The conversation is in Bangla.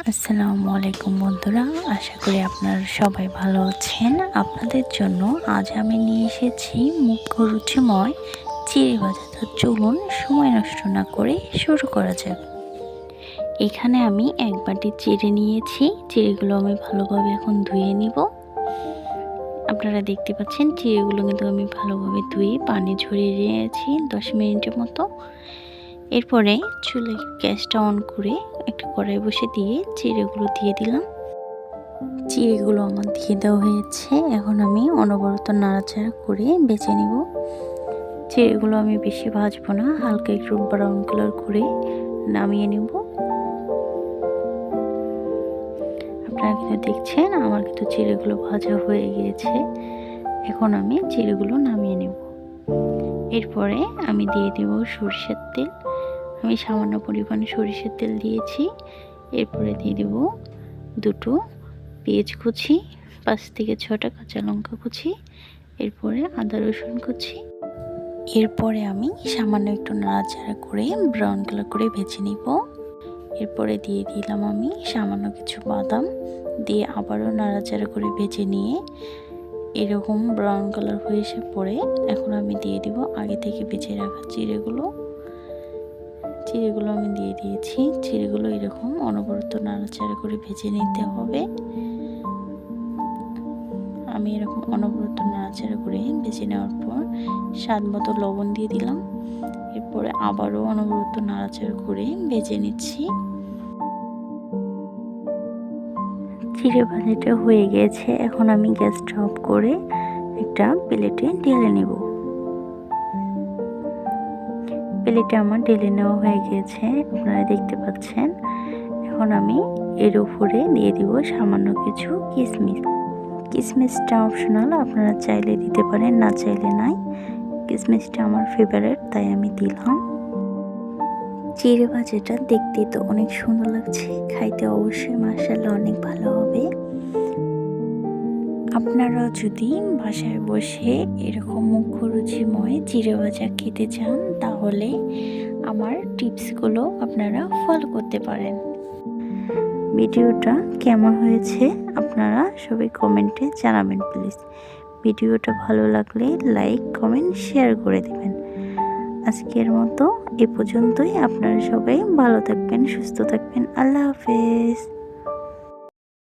আসসালামু আলাইকুম বন্ধুরা, আশা করি আপনারা সবাই ভালো আছেন। আপনাদের জন্য আজ আমি নিয়ে এসেছি মুখ্য রুচিময় চিড়ে ভাজা। তো চলুন সময় নষ্ট না করে শুরু করা যাক। এখানে আমি এক বাটি চিড়ে নিয়েছি, চিড়েগুলো আমি ভালোভাবে এখন ধুয়ে নিব। আপনারা দেখতে পাচ্ছেন, চিড়েগুলো কিন্তু আমি ভালোভাবে ধুয়ে পানি ঝরিয়ে নিয়েছি দশ মিনিটের মতো। এরপরে চুলে গ্যাসটা অন করে একটা কড়াই বসে দিয়ে চিড়েগুলো দিয়ে দিলাম। চিড়েগুলো আমার দিয়ে দেওয়া হয়েছে। এখন আমি অনবরত নাড়াচাড়া করে বেছে নিব। চিড়েগুলো আমি বেশি ভাজবো না, হালকা একটু ব্রাউন কালার করে নামিয়ে নেব। আপনারা কিন্তু দেখছেন, আমার কিন্তু চিড়েগুলো ভাজা হয়ে গিয়েছে। এখন আমি চিড়েগুলো নামিয়ে নেব। এরপরে আমি দিয়ে দেব সরষের তেল। আমি সামান্য পরিমাণে সরিষার তেল দিয়েছি। এরপরে দিয়ে দেব দুটো পেঁয়াজ কুচি, পাঁচ থেকে ছটা কাঁচা লঙ্কা কুচি, এরপরে আদা রসুন কুচি। এরপরে আমি সামান্য একটু নাড়াচাড়া করে ব্রাউন কালার করে ভেজে নিব। এরপরে দিয়ে দিলাম আমি সামান্য কিছু বাদাম দিয়ে আবারও নাড়াচাড়া করে ভেজে নিয়ে এরকম ব্রাউন কালার হয়ে এসে পরে এখন আমি দিয়ে দিব আগে থেকে বেঁচে রাখা চিড়েগুলো চিড়েগুলো আমি দিয়ে দিয়েছি। চিড়েগুলো এরকম অনবরত নাড়াচাড়া করে ভেজে নিতে হবে। আমি এরকম অনবরত নাড়াচাড়া করে ভেজে নেওয়ার পর স্বাদ মতো লবণ দিয়ে দিলাম। এরপরে আবারও অনবরত নাড়াচাড়া করে ভেজে নিচ্ছি। চিড়ে ভাজাটা হয়ে গেছে। এখন আমি গ্যাসটা অফ করে একটা প্লেটে ঢেলে নেব। প্লেটে আমার ঢেলে নেওয়া হয়ে গিয়েছে, আপনারা দেখতে পাচ্ছেন। এখন আমি এর উপরে দিয়ে দিব সামান্য কিছু কিশমিশ কিশমিশটা অপশনাল আপনারা চাইলে দিতে পারেন, না চাইলে নাই। কিশমিশটা আমার ফেভারেট তাই আমি দিলাম। চিড়ে ভাজাটা দেখতে তো অনেক সুন্দর লাগছে, খাইতে অবশ্যই মাসাল্লাহ অনেক ভালো হবে। আপনারা যদি বাসায় বসে এরকম মুখরুচিময় চিড়ে ভাজা খেতে চান, তাহলে আমার টিপসগুলো আপনারা ফলো করতে পারেন। ভিডিওটা কেমন হয়েছে আপনারা সবাই কমেন্টে জানাবেন প্লিজ ভিডিওটা ভালো লাগলে লাইক কমেন্ট শেয়ার করে দেবেন। আজকের মতো এ পর্যন্তই। আপনারা সবাই ভালো থাকবেন, সুস্থ থাকবেন। আল্লাহ হাফেজ।